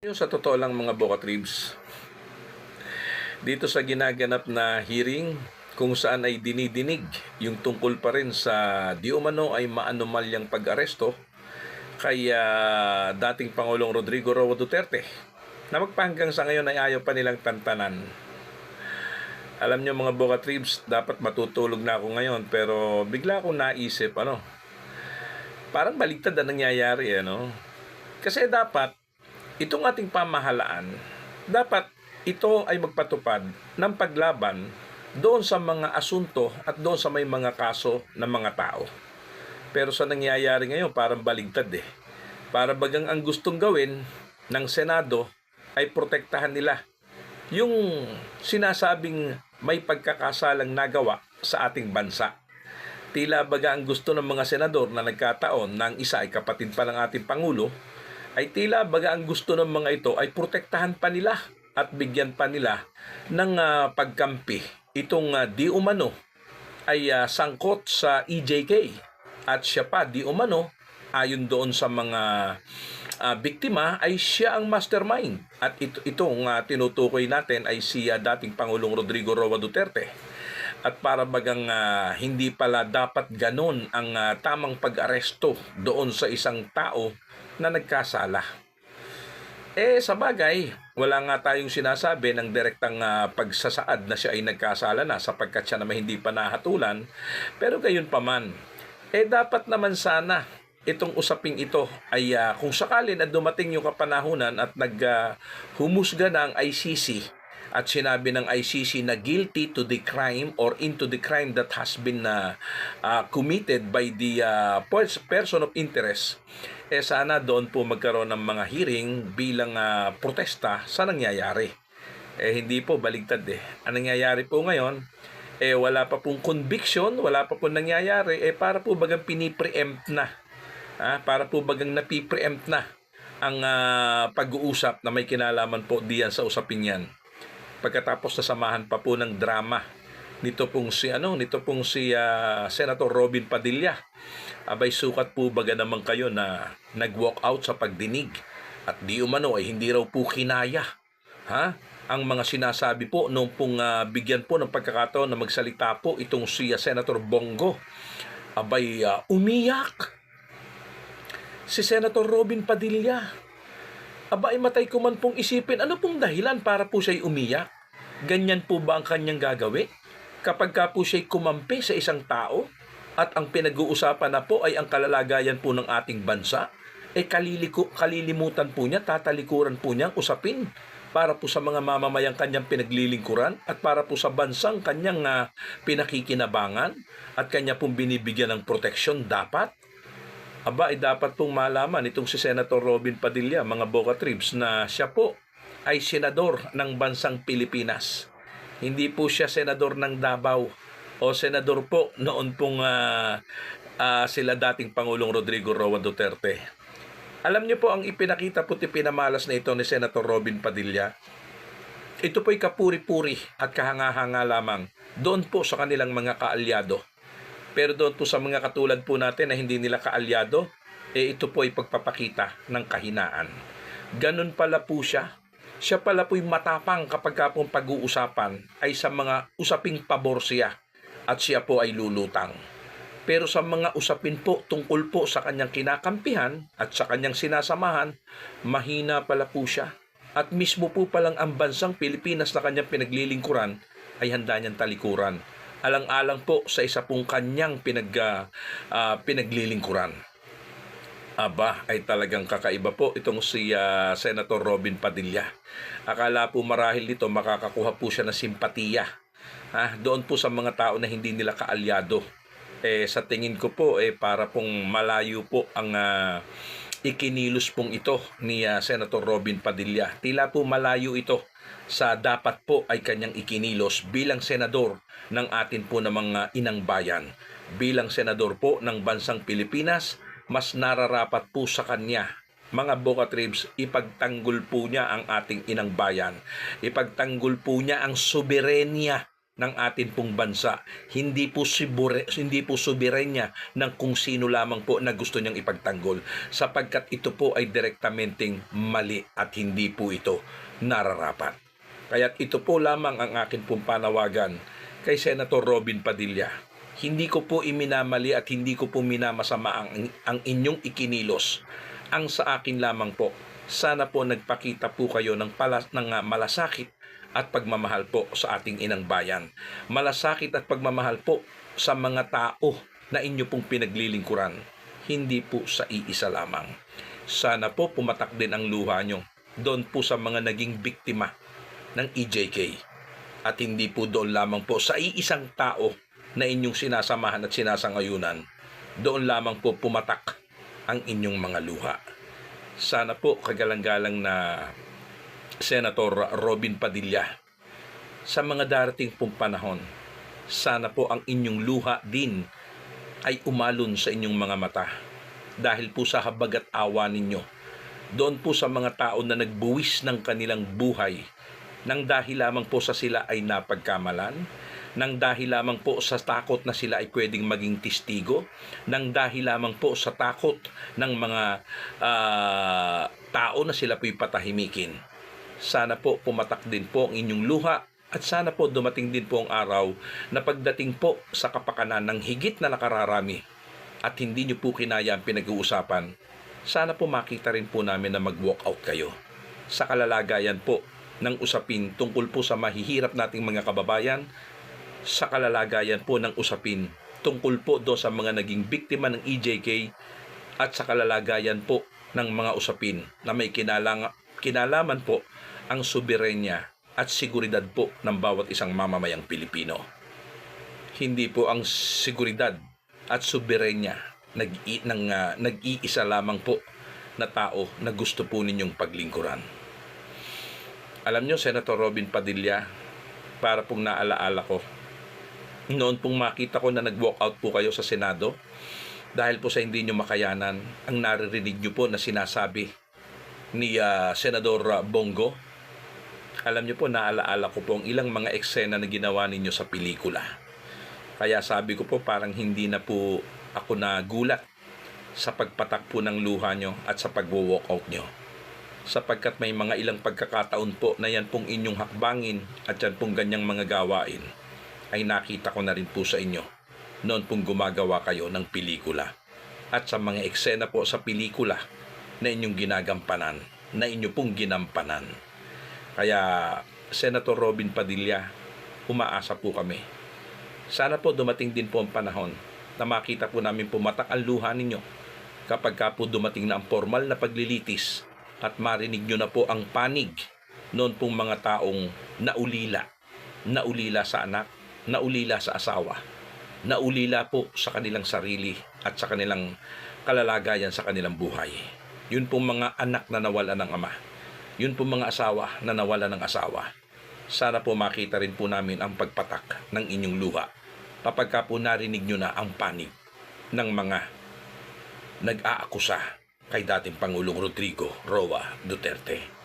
Yung sa totoo lang mga Boca Tribs, dito sa ginaganap na hearing kung saan ay dinidinig yung tungkol pa rin sa di umano ay maanomalyang pag-aresto kay ah, dating Pangulong Rodrigo Roa Duterte na magpahanggang sa ngayon ay ayaw pa nilang tantanan. Alam nyo mga Boca Tribs, dapat matutulog na ako ngayon pero bigla akong naisip ano, parang baliktad ang nangyayari ano. Kasi dapat itong ating pamahalaan, dapat ito ay magpatupad ng paglaban doon sa mga asunto at doon sa may mga kaso ng mga tao. Pero sa nangyayari ngayon, parang baligtad eh. Para bagang ang gustong gawin ng Senado ay protektahan nila yung sinasabing may pagkakasalang nagawa sa ating bansa. Tila baga ang gusto ng mga senador na nagkataon na isa ay kapatid pa ng ating Pangulo, ay tila baga ang gusto ng mga ito ay protektahan pa nila at bigyan pa nila ng ah, pagkampi. Itong ah, di umano ay ah, sangkot sa EJK at siya pa di umano ayon doon sa mga ah, biktima ay siya ang mastermind at ito itong ah, tinutukoy natin ay si ah, dating Pangulong Rodrigo Roa Duterte at para bagang ah, hindi pala dapat ganon ang ah, tamang pag-aresto doon sa isang tao na nagkasala. Eh sa bagay, wala nga tayong sinasabi ng direktang ah, pagsasaad na siya ay nagkasala na sapagkat siya naman hindi pa nahatulan. Pero gayon pa man, eh dapat naman sana itong usaping ito ay ah, kung sakali na dumating yung kapanahunan at naghumusga na ang ICC at sinabi ng ICC na guilty to the crime or into the crime that has been uh, uh, committed by the uh, pers- person of interest eh sana doon po magkaroon ng mga hearing bilang uh, protesta sa nangyayari. Eh hindi po baligtad eh. Ang nangyayari po ngayon eh wala pa pong conviction wala pa pong nangyayari eh para po bagang pinipreempt na. Ah, para po bagang napipreempt na ang ah, pag-uusap na may kinalaman po diyan sa usapin yan. Pagkatapos nasamahan pa po ng drama nito pong si ano nito pong si ah, Senator Robin Padilla abay sukat po baga naman kayo na nag-walk out sa pagdinig at di umano ay hindi raw po kinaya ha ang mga sinasabi po nung pong ah, bigyan po ng pagkakataon na magsalita po itong si ah, Senator Bongo abay ah, umiyak si Senator Robin Padilla Aba, ay matay ko man pong isipin, ano pong dahilan para po siya'y umiyak? Ganyan po ba ang kanyang gagawin? Kapag ka po siya'y kumampi sa isang tao at ang pinag-uusapan na po ay ang kalalagayan po ng ating bansa, eh kaliliko, kalilimutan po niya, tatalikuran po niya ang usapin para po sa mga mamamayang kanyang pinaglilingkuran at para po sa bansang kanyang ah, pinakikinabangan at kanya pong binibigyan ng proteksyon dapat. Aba, ay dapat pong malaman itong si Senator Robin Padilla, mga Boca Tribs, na siya po ay senador ng bansang Pilipinas. Hindi po siya senador ng Davao o senador po noon pong ah, ah, sila dating Pangulong Rodrigo Roa Duterte. Alam niyo po ang ipinakita po pinamalas na ito ni Senator Robin Padilla. Ito po'y kapuri-puri at kahanga-hanga lamang doon po sa kanilang mga kaalyado. Pero doon po sa mga katulad po natin na hindi nila kaalyado, eh ito po ay pagpapakita ng kahinaan. Ganun pala po siya. Siya pala po'y matapang kapag ka pong pag-uusapan ay sa mga usaping pabor siya at siya po ay lulutang. Pero sa mga usapin po tungkol po sa kanyang kinakampihan at sa kanyang sinasamahan, mahina pala po siya. At mismo po palang ang bansang Pilipinas na kanyang pinaglilingkuran ay handa niyang talikuran alang-alang po sa isa pong kanyang pinag, ah, pinaglilingkuran. Aba, ay talagang kakaiba po itong si ah, Senator Robin Padilla. Akala po marahil dito makakakuha po siya ng simpatiya. Ha, doon po sa mga tao na hindi nila kaalyado. Eh, sa tingin ko po, eh, para pong malayo po ang ah, ikinilos pong ito ni ah, Senator Robin Padilla. Tila po malayo ito sa dapat po ay kanyang ikinilos bilang senador ng atin po na mga inang bayan. Bilang senador po ng bansang Pilipinas, mas nararapat po sa kanya mga Boca Tribes, ipagtanggol po niya ang ating inang bayan. Ipagtanggol po niya ang soberenya ng atin pong bansa. Hindi po sibure, hindi po soberenya ng kung sino lamang po na gusto niyang ipagtanggol sapagkat ito po ay direktamenteng mali at hindi po ito nararapat. Kaya't ito po lamang ang akin pong panawagan kay Senator Robin Padilla. Hindi ko po iminamali at hindi ko po minamasama ang, ang inyong ikinilos. Ang sa akin lamang po, sana po nagpakita po kayo ng, pala, ng ah, malasakit at pagmamahal po sa ating inang bayan. Malasakit at pagmamahal po sa mga tao na inyo pong pinaglilingkuran, hindi po sa iisa lamang. Sana po pumatak din ang luha nyo doon po sa mga naging biktima ng EJK at hindi po doon lamang po sa iisang tao na inyong sinasamahan at sinasangayunan. Doon lamang po pumatak ang inyong mga luha. Sana po kagalang-galang na Senator Robin Padilla sa mga darating pong panahon, sana po ang inyong luha din ay umalon sa inyong mga mata dahil po sa habag at awa ninyo. Doon po sa mga tao na nagbuwis ng kanilang buhay nang dahil lamang po sa sila ay napagkamalan, nang dahil lamang po sa takot na sila ay pwedeng maging testigo, nang dahil lamang po sa takot ng mga ah, tao na sila po'y patahimikin. Sana po pumatak din po ang inyong luha at sana po dumating din po ang araw na pagdating po sa kapakanan ng higit na nakararami at hindi nyo po kinaya ang pinag-uusapan, sana po makita rin po namin na mag-walk out kayo. Sa kalalagayan po ng usapin tungkol po sa mahihirap nating mga kababayan, sa kalalagayan po ng usapin tungkol po do sa mga naging biktima ng EJK at sa kalalagayan po ng mga usapin na may kinalang, kinalaman po ang soberenya at seguridad po ng bawat isang mamamayang Pilipino. Hindi po ang seguridad at soberenya nag ng, ah, nag-iisa lamang po na tao na gusto po ninyong paglingkuran. Alam nyo, Senator Robin Padilla, para pong naalaala ko, noon pong makita ko na nag-walk out po kayo sa Senado, dahil po sa hindi nyo makayanan, ang naririnig nyo po na sinasabi ni ah, Senador Bongo, alam nyo po, naalaala ko po ang ilang mga eksena na ginawa ninyo sa pelikula. Kaya sabi ko po, parang hindi na po ako nagulat sa pagpatak po ng luha nyo at sa pag-walk out nyo. Sapagkat may mga ilang pagkakataon po na yan pong inyong hakbangin at yan pong ganyang mga gawain ay nakita ko na rin po sa inyo noon pong gumagawa kayo ng pelikula. At sa mga eksena po sa pelikula na inyong ginagampanan na inyo pong ginampanan kaya Senator Robin Padilla umaasa po kami sana po dumating din po ang panahon na makita po namin pumatak ang luha ninyo kapag ka po dumating na ang formal na paglilitis at marinig nyo na po ang panig noon pong mga taong naulila. Naulila sa anak, naulila sa asawa, naulila po sa kanilang sarili at sa kanilang kalalagayan sa kanilang buhay. Yun pong mga anak na nawala ng ama. Yun pong mga asawa na nawala ng asawa. Sana po makita rin po namin ang pagpatak ng inyong luha kapag ka po narinig nyo na ang panig ng mga nag-aakusa kay dating Pangulong Rodrigo Roa Duterte.